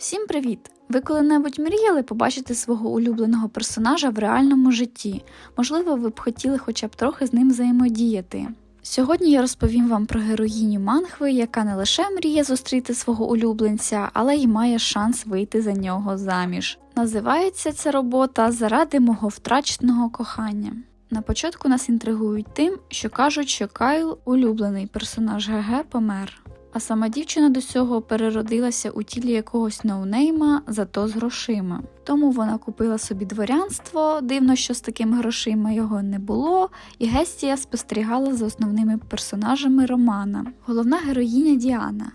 Всім привіт! Ви коли-небудь мріяли побачити свого улюбленого персонажа в реальному житті? Можливо, ви б хотіли хоча б трохи з ним взаємодіяти. Сьогодні я розповім вам про героїню Мангви, яка не лише мріє зустріти свого улюбленця, але й має шанс вийти за нього заміж. Називається ця робота заради мого втраченого кохання. На початку нас інтригують тим, що кажуть, що Кайл, улюблений персонаж ГГ, помер. А сама дівчина до цього переродилася у тілі якогось ноунейма, зато з грошима. Тому вона купила собі дворянство, дивно, що з такими грошима його не було, і Гестія спостерігала за основними персонажами романа. Головна героїня Діана.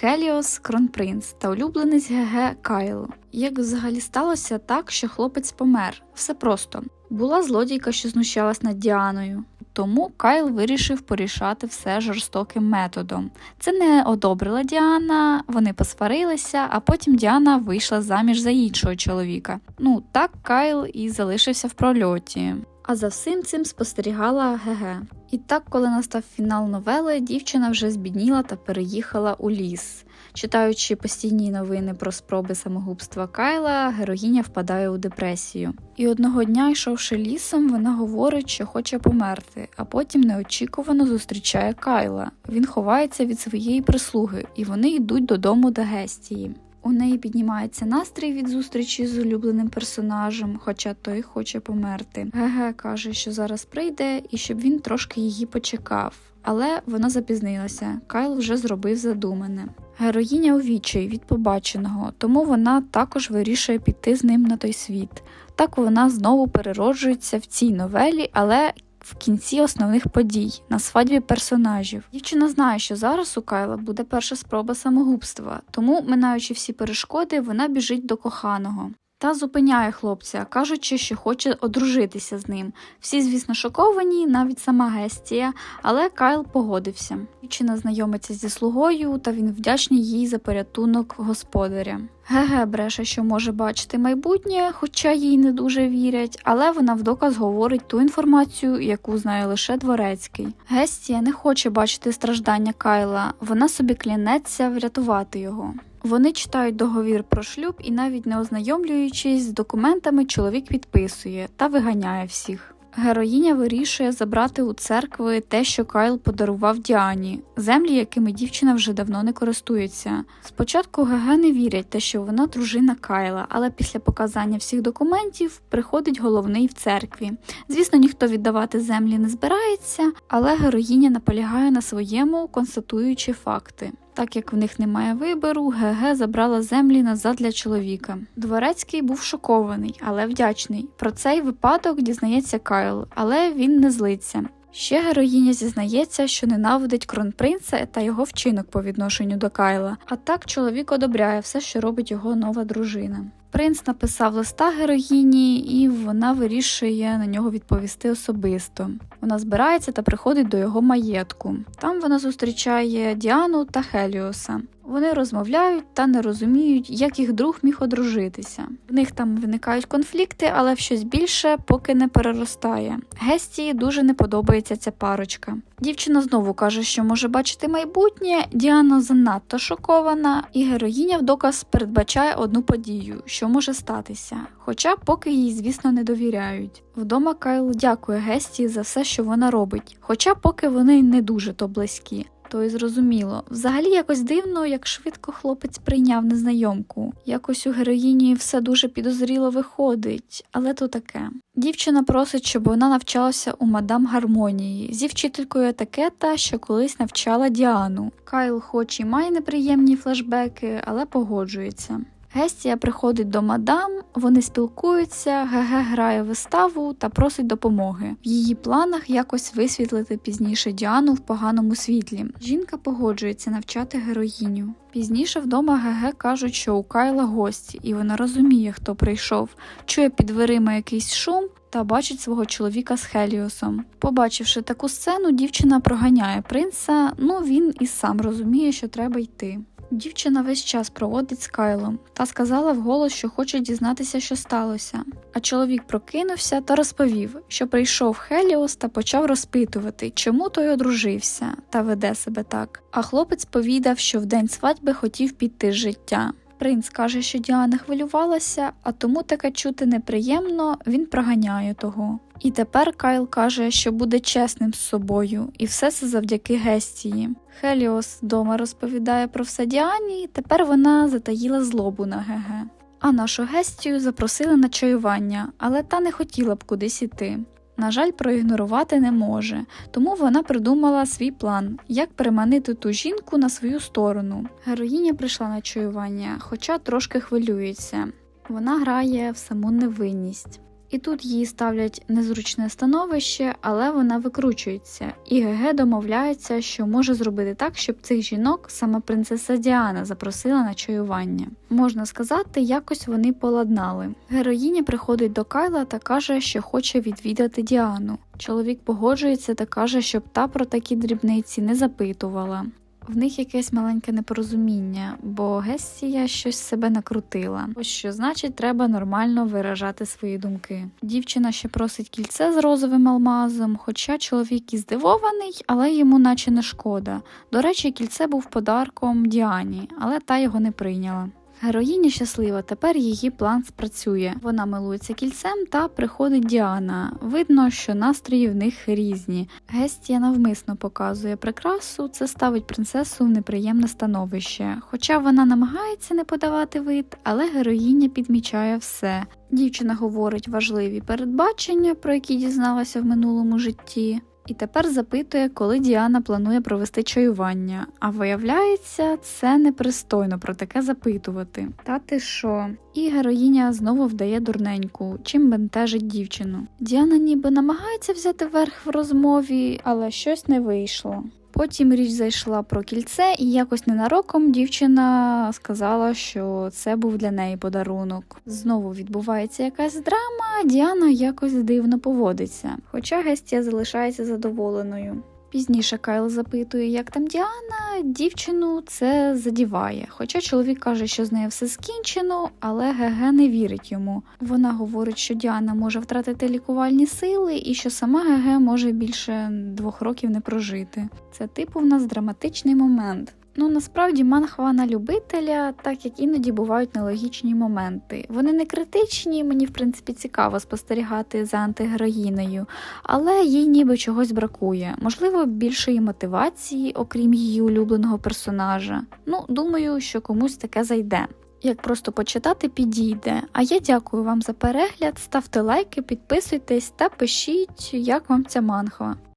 Хеліос Кронпринц та улюбленець ГГ Кайл. Як взагалі сталося так, що хлопець помер? Все просто. Була злодійка, що знущалась над Діаною. Тому Кайл вирішив порішати все жорстоким методом. Це не одобрила Діана, вони посварилися, а потім Діана вийшла заміж за іншого чоловіка. Ну так Кайл і залишився в прольоті. А за всім цим спостерігала ГГ. І так, коли настав фінал новели, дівчина вже збідніла та переїхала у ліс. Читаючи постійні новини про спроби самогубства Кайла, героїня впадає у депресію. І одного дня, йшовши лісом, вона говорить, що хоче померти, а потім неочікувано зустрічає Кайла. Він ховається від своєї прислуги, і вони йдуть додому до Гестії. У неї піднімається настрій від зустрічі з улюбленим персонажем, хоча той хоче померти. ГГ каже, що зараз прийде і щоб він трошки її почекав. Але вона запізнилася. Кайл вже зробив задумане. Героїня у відчай від побаченого, тому вона також вирішує піти з ним на той світ. Так вона знову перероджується в цій новелі, але в кінці основних подій на свадьбі персонажів. Дівчина знає, що зараз у Кайла буде перша спроба самогубства, тому, минаючи всі перешкоди, вона біжить до коханого. Та зупиняє хлопця, кажучи, що хоче одружитися з ним. Всі, звісно, шоковані, навіть сама Гестія, але Кайл погодився. Дівчина знайомиться зі слугою, та він вдячний їй за порятунок господаря. Геге бреше, що може бачити майбутнє, хоча їй не дуже вірять, але вона в доказ говорить ту інформацію, яку знає лише дворецький. Гестія не хоче бачити страждання Кайла, вона собі клянеться врятувати його. Вони читають договір про шлюб і навіть не ознайомлюючись з документами, чоловік підписує та виганяє всіх. Героїня вирішує забрати у церкви те, що Кайл подарував Діані, землі, якими дівчина вже давно не користується. Спочатку ГГ не вірять те, що вона дружина Кайла, але після показання всіх документів приходить головний в церкві. Звісно, ніхто віддавати землі не збирається, але героїня наполягає на своєму, констатуючи факти. Так як в них немає вибору, ГГ забрала землі назад для чоловіка. Дворецький був шокований, але вдячний. Про цей випадок дізнається Кайл, але він не злиться. Ще героїня зізнається, що ненавидить кронпринца та його вчинок по відношенню до Кайла. А так чоловік одобряє все, що робить його нова дружина. Принц написав листа героїні, і вона вирішує на нього відповісти особисто. Вона збирається та приходить до його маєтку. Там вона зустрічає Діану та Хеліоса. Вони розмовляють та не розуміють, як їх друг міг одружитися. В них там виникають конфлікти, але щось більше поки не переростає. Гестії дуже не подобається ця парочка. Дівчина знову каже, що може бачити майбутнє. Діана занадто шокована, і героїня в доказ передбачає одну подію, що може статися. Хоча поки їй, звісно, не довіряють. Вдома Кайл дякує Гестії за все, що вона робить, хоча поки вони не дуже то близькі. То й зрозуміло. Взагалі якось дивно, як швидко хлопець прийняв незнайомку. Якось у героїні все дуже підозріло виходить, але то таке. Дівчина просить, щоб вона навчалася у мадам гармонії зі вчителькою етикета, що колись навчала Діану. Кайл, хоч і має неприємні флешбеки, але погоджується. Гестія приходить до мадам, вони спілкуються, ГГ грає виставу та просить допомоги. В її планах якось висвітлити пізніше Діану в поганому світлі. Жінка погоджується навчати героїню. Пізніше вдома ГГ кажуть, що у Кайла гості, і вона розуміє, хто прийшов, чує під дверима якийсь шум. Та бачить свого чоловіка з Хеліосом. Побачивши таку сцену, дівчина проганяє принца, ну він і сам розуміє, що треба йти. Дівчина весь час проводить з Кайлом та сказала вголос, що хоче дізнатися, що сталося. А чоловік прокинувся та розповів, що прийшов Хеліос та почав розпитувати, чому той одружився та веде себе так. А хлопець повідав, що в день свадьби хотів піти з життя. Принц каже, що Діана хвилювалася, а тому таке чути неприємно, він проганяє того. І тепер Кайл каже, що буде чесним з собою, і все це завдяки Гестії. Хеліос дома розповідає про все Діані, тепер вона затаїла злобу на ГГ. А нашу Гестію запросили на чаювання, але та не хотіла б кудись іти. На жаль, проігнорувати не може, тому вона придумала свій план, як переманити ту жінку на свою сторону. Героїня прийшла на чуювання, хоча трошки хвилюється. Вона грає в саму невинність. І тут їй ставлять незручне становище, але вона викручується, і ГГ домовляється, що може зробити так, щоб цих жінок сама принцеса Діана запросила на чаювання. Можна сказати, якось вони поладнали. Героїня приходить до Кайла та каже, що хоче відвідати Діану. Чоловік погоджується та каже, щоб та про такі дрібниці не запитувала. В них якесь маленьке непорозуміння, бо Гесія щось себе накрутила. Ось що значить, треба нормально виражати свої думки. Дівчина ще просить кільце з розовим алмазом, хоча чоловік і здивований, але йому наче не шкода. До речі, кільце був подарком Діані, але та його не прийняла. Героїня щаслива, тепер її план спрацює. Вона милується кільцем та приходить Діана. Видно, що настрої в них різні. Гестія навмисно показує прикрасу, це ставить принцесу в неприємне становище. Хоча вона намагається не подавати вид, але героїня підмічає все. Дівчина говорить важливі передбачення, про які дізналася в минулому житті. І тепер запитує, коли Діана планує провести чаювання. А виявляється, це непристойно про таке запитувати. Та ти що? І героїня знову вдає дурненьку, чим бентежить дівчину. Діана ніби намагається взяти верх в розмові, але щось не вийшло. Потім річ зайшла про кільце, і якось ненароком дівчина сказала, що це був для неї подарунок. Знову відбувається якась драма, Діана якось дивно поводиться, хоча Гестія залишається задоволеною. Пізніше Кайл запитує, як там Діана, дівчину це задіває. Хоча чоловік каже, що з нею все скінчено, але Геге не вірить йому. Вона говорить, що Діана може втратити лікувальні сили і що сама Геге може більше двох років не прожити. Це типу в нас драматичний момент. Ну насправді манхва на любителя, так як іноді бувають нелогічні моменти. Вони не критичні, мені в принципі цікаво спостерігати за антигероїнею, але їй ніби чогось бракує. Можливо, більшої мотивації, окрім її улюбленого персонажа. Ну, думаю, що комусь таке зайде. Як просто почитати підійде. А я дякую вам за перегляд, ставте лайки, підписуйтесь та пишіть, як вам ця манхва.